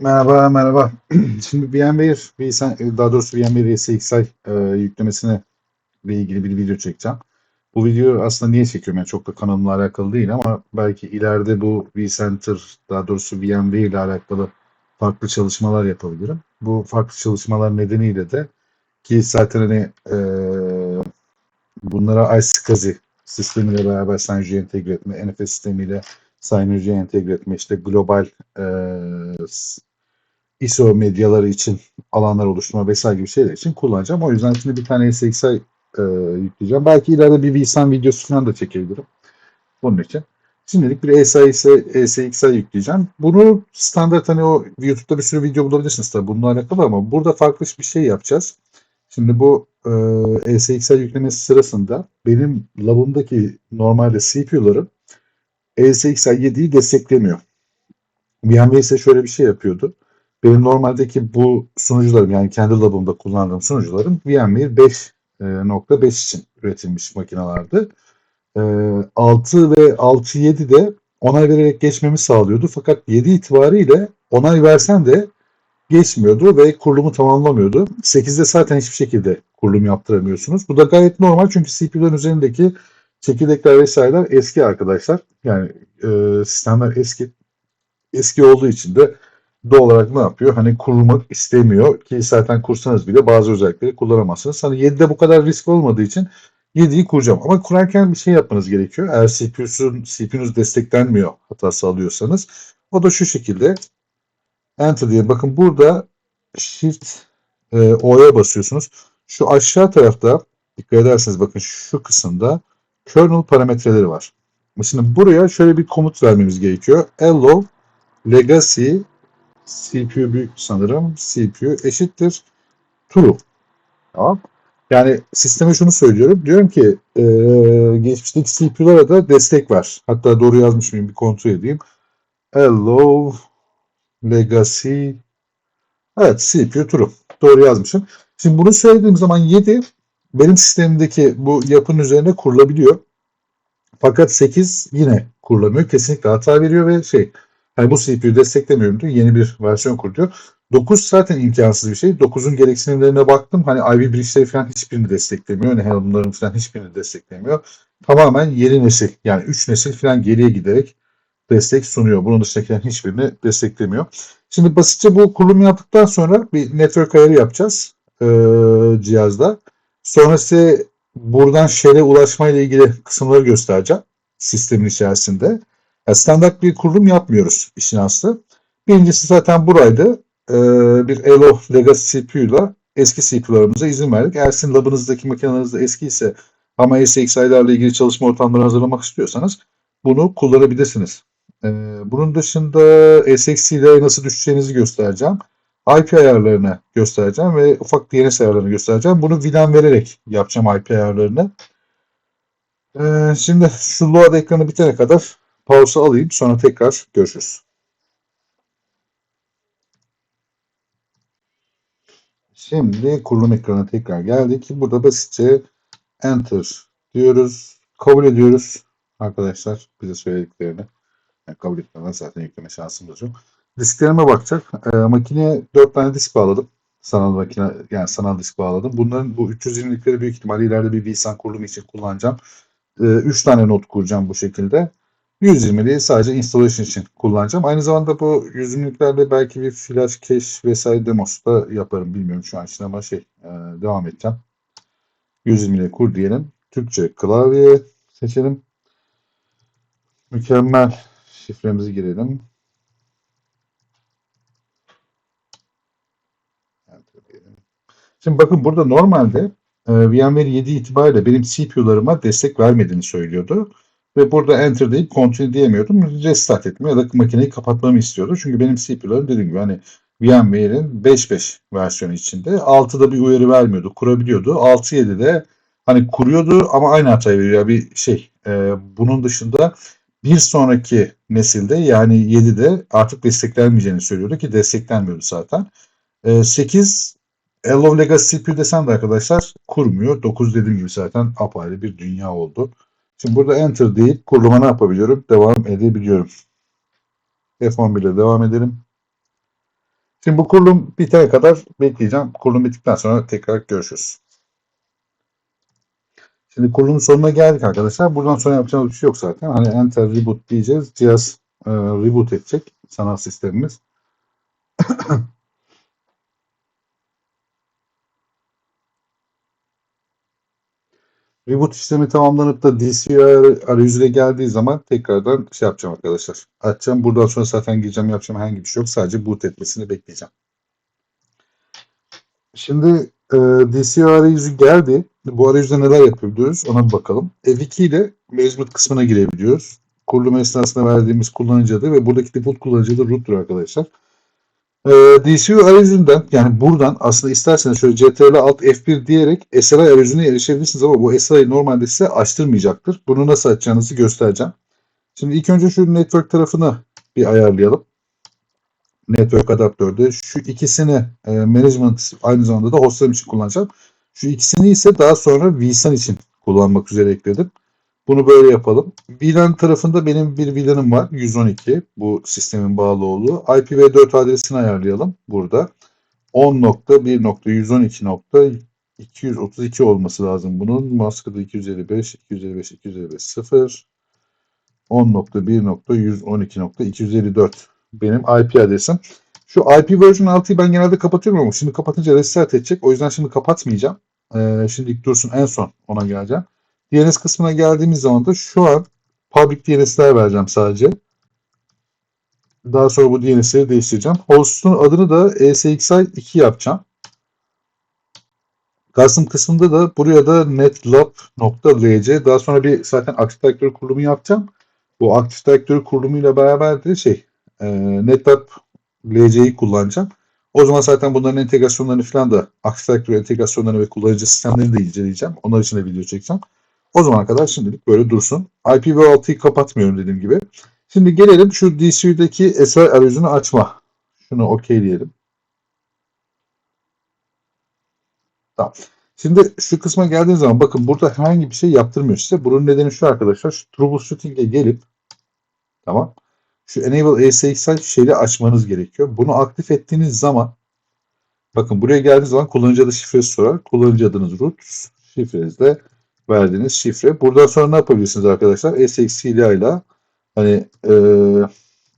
Merhaba, merhaba. Şimdi VMware, vSen- daha doğrusu VMware SXI e, yüklemesine ile ilgili bir video çekeceğim. Bu video aslında niye çekiyorum? Yani çok da kanalımla alakalı değil ama belki ileride bu vCenter, daha doğrusu VMware ile alakalı farklı çalışmalar yapabilirim. Bu farklı çalışmalar nedeniyle de ki zaten hani e, bunlara iSCSI sistemiyle beraber Synology'ye entegre etme, NFS sistemiyle Synology'ye entegre etme, işte global e, ISO medyaları için alanlar oluşturma vesaire gibi şeyler için kullanacağım. O yüzden şimdi bir tane SXI e, yükleyeceğim. Belki ileride bir vSAN videosu falan da çekebilirim. Bunun için. Şimdilik bir SXI yükleyeceğim. Bunu standart hani o YouTube'da bir sürü video bulabilirsiniz tabii bununla alakalı ama burada farklı bir şey yapacağız. Şimdi bu e, SXI yüklemesi sırasında benim labımdaki normalde CPU'larım SXI 7'yi desteklemiyor. VMware ise şöyle bir şey yapıyordu. Benim normaldeki bu sunucularım yani kendi labımda kullandığım sunucularım VMware 5.5 için üretilmiş makinalardı. 6 ve 6.7 de onay vererek geçmemi sağlıyordu. Fakat 7 itibariyle onay versen de geçmiyordu ve kurulumu tamamlamıyordu. 8'de zaten hiçbir şekilde kurulum yaptıramıyorsunuz. Bu da gayet normal çünkü CPU'ların üzerindeki çekirdekler vesaireler eski arkadaşlar. Yani e, sistemler eski. Eski olduğu için de doğal olarak ne yapıyor? Hani kurulmak istemiyor ki zaten kursanız bile bazı özellikleri kullanamazsınız. Hani 7'de bu kadar risk olmadığı için 7'yi kuracağım. Ama kurarken bir şey yapmanız gerekiyor. Eğer CPU'sun, CPU'nuz desteklenmiyor hatası alıyorsanız o da şu şekilde Enter diye. Bakın burada Shift e, O'ya basıyorsunuz. Şu aşağı tarafta dikkat ederseniz bakın şu kısımda kernel parametreleri var. Şimdi buraya şöyle bir komut vermemiz gerekiyor. allow legacy CPU büyük sanırım. CPU eşittir true. Tamam. Yani sisteme şunu söylüyorum. Diyorum ki e, geçmişteki CPU'lara da destek var. Hatta doğru yazmış mıyım bir kontrol edeyim. Allow Legacy Evet CPU true. Doğru yazmışım. Şimdi bunu söylediğim zaman 7 benim sistemimdeki bu yapının üzerine kurulabiliyor. Fakat 8 yine kurulamıyor. Kesinlikle hata veriyor ve şey yani bu CPU desteklemiyorum diyor. Yeni bir versiyon kuruyor. 9 zaten imkansız bir şey. 9'un gereksinimlerine baktım. Hani Ivy Bridge'leri falan hiçbirini desteklemiyor. Ne bunların falan hiçbirini desteklemiyor. Tamamen yeni nesil yani 3 nesil falan geriye giderek destek sunuyor. Bunun dışındakilerin hiçbirini desteklemiyor. Şimdi basitçe bu kurulum yaptıktan sonra bir network ayarı yapacağız e, cihazda. Sonra size buradan shell'e ulaşma ile ilgili kısımları göstereceğim sistemin içerisinde. Yani standart bir kurulum yapmıyoruz işin aslı. Birincisi zaten buraydı. E, bir Elo Legacy CPU ile eski CPU'larımıza izin verdik. Eğer sizin labınızdaki makineniz de eski ise ama SXI'lerle ilgili çalışma ortamları hazırlamak istiyorsanız bunu kullanabilirsiniz. Ee, bunun dışında SXC ile nasıl düşeceğinizi göstereceğim. IP ayarlarını göstereceğim ve ufak DNS ayarlarını göstereceğim. Bunu VLAN vererek yapacağım IP ayarlarını. Ee, şimdi şu load ekranı bitene kadar pause alayım. Sonra tekrar görüşürüz. Şimdi kurulum ekranına tekrar geldik. Burada basitçe Enter diyoruz. Kabul ediyoruz arkadaşlar bize söylediklerini. Yani kabul etmeden zaten yükleme şansımız yok. Disklerime bakacak. E, makineye 4 tane disk bağladım. Sanal makine yani sanal disk bağladım. Bunların bu 320'likleri büyük ihtimalle ileride bir vSAN kurulumu için kullanacağım. 3 e, tane not kuracağım bu şekilde. 120'liği sadece installation için kullanacağım. Aynı zamanda bu 120'liklerde belki bir flash cache vesaire demosu da yaparım. Bilmiyorum şu an için ama şey e, devam edeceğim. 120'liği kur diyelim. Türkçe klavye seçelim. Mükemmel. Şifremizi girelim. Şimdi bakın burada normalde e, VMware 7 itibariyle benim CPU'larıma destek vermediğini söylüyordu. Ve burada enter deyip continue diyemiyordum. Restart etme ya da makineyi kapatmamı istiyordu. Çünkü benim CPU'larım dediğim gibi hani VMware'in 5.5 versiyonu içinde 6'da bir uyarı vermiyordu. Kurabiliyordu. 6.7'de hani kuruyordu ama aynı hatayı veriyor. Bir şey e, bunun dışında bir sonraki nesilde yani 7'de artık desteklenmeyeceğini söylüyordu ki desteklenmiyordu zaten. 8 e, Hello Legacy CPU desem de arkadaşlar kurmuyor. 9 dediğim gibi zaten apayrı bir dünya oldu. Şimdi burada Enter deyip kuruluma ne yapabiliyorum? Devam edebiliyorum. F11 ile devam edelim. Şimdi bu kurulum bitene kadar bekleyeceğim. Kurulum bittikten sonra tekrar görüşürüz. Şimdi kurulumun sonuna geldik arkadaşlar. Buradan sonra yapacağımız bir şey yok zaten. Hani enter reboot diyeceğiz. Cihaz e, reboot edecek sanal sistemimiz. Reboot işlemi tamamlanıp da DCI arayüzüne geldiği zaman tekrardan şey yapacağım arkadaşlar. Açacağım. Buradan sonra zaten gireceğim yapacağım herhangi bir şey yok. Sadece boot etmesini bekleyeceğim. Şimdi e, DCI arayüzü geldi. Bu arayüzde neler yapabiliyoruz ona bir bakalım. F2 ile management kısmına girebiliyoruz. Kurulum esnasında verdiğimiz kullanıcı adı ve buradaki default kullanıcı adı root'tur arkadaşlar. E, DCU arayüzünden yani buradan aslında isterseniz şöyle CTRL alt F1 diyerek SLI arayüzüne erişebilirsiniz ama bu SLI normalde size açtırmayacaktır. Bunu nasıl açacağınızı göstereceğim. Şimdi ilk önce şu network tarafını bir ayarlayalım. Network adaptörde şu ikisini e, management aynı zamanda da hostlarım için kullanacağım. Şu ikisini ise daha sonra vSAN için kullanmak üzere ekledim. Bunu böyle yapalım. VLAN tarafında benim bir VLAN'ım var. 112. Bu sistemin bağlı olduğu. IPv4 adresini ayarlayalım burada. 10.1.112.232 olması lazım bunun. Maskada 255, 255, 255, 0. 10.1.112.254 benim IP adresim. Şu IP version 6'yı ben genelde kapatıyorum ama şimdi kapatınca restart edecek. O yüzden şimdi kapatmayacağım. Ee, şimdilik dursun en son ona geleceğim. DNS kısmına geldiğimiz zaman da şu an public DNS'ler vereceğim sadece. Daha sonra bu DNS'leri değiştireceğim. Host'un adını da ESXi 2 yapacağım. Custom kısmında da buraya da netlab.rc daha sonra bir zaten Active Directory kurulumu yapacağım. Bu Active Directory kurulumuyla beraber de şey e, netlab LC'yi kullanacağım. O zaman zaten bunların entegrasyonlarını falan da Active Directory entegrasyonlarını ve kullanıcı sistemlerini de inceleyeceğim. Onlar için de video çekeceğim. O zaman kadar şimdilik böyle dursun. IPv6'yı kapatmıyorum dediğim gibi. Şimdi gelelim şu DCU'daki SR arayüzünü açma. Şunu OK diyelim. Tamam. Şimdi şu kısma geldiğiniz zaman bakın burada herhangi bir şey yaptırmıyor size. Bunun nedeni şu arkadaşlar. Şu troubleshooting'e gelip tamam. Şu enable ESXi şeyi açmanız gerekiyor. Bunu aktif ettiğiniz zaman bakın buraya geldiğiniz zaman kullanıcı adı şifresi sorar. Kullanıcı adınız root, şifreniz de verdiğiniz şifre. Buradan sonra ne yapabilirsiniz arkadaşlar? SXC ile hani e,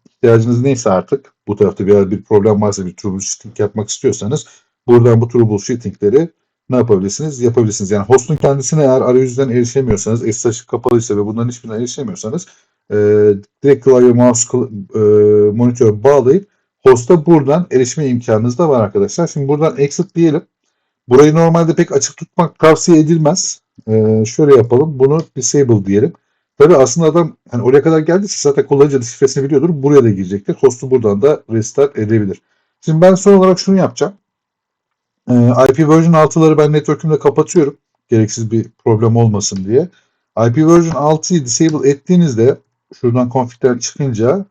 ihtiyacınız neyse artık bu tarafta bir, bir problem varsa bir troubleshooting yapmak istiyorsanız buradan bu troubleshootingleri ne yapabilirsiniz? Yapabilirsiniz. Yani hostun kendisine eğer arayüzden erişemiyorsanız, SSH kapalıysa ve bunların hiçbirinden erişemiyorsanız e, direkt klavye mouse e, monitör bağlayıp hosta buradan erişme imkanınız da var arkadaşlar. Şimdi buradan exit diyelim. Burayı normalde pek açık tutmak tavsiye edilmez. Ee, şöyle yapalım. Bunu disable diyelim. Tabi aslında adam hani oraya kadar geldiyse zaten kullanıcı şifresini biliyordur. Buraya da girecektir. Host'u buradan da restart edebilir. Şimdi ben son olarak şunu yapacağım. Ee, IP version 6'ları ben network'ümde kapatıyorum. Gereksiz bir problem olmasın diye. IP version 6'yı disable ettiğinizde şuradan config'den çıkınca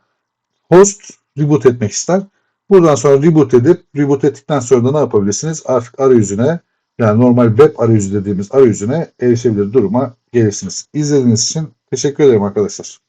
host reboot etmek ister. Buradan sonra reboot edip reboot ettikten sonra da ne yapabilirsiniz? Artık arayüzüne yani normal web arayüzü dediğimiz arayüzüne erişebilir duruma gelirsiniz. İzlediğiniz için teşekkür ederim arkadaşlar.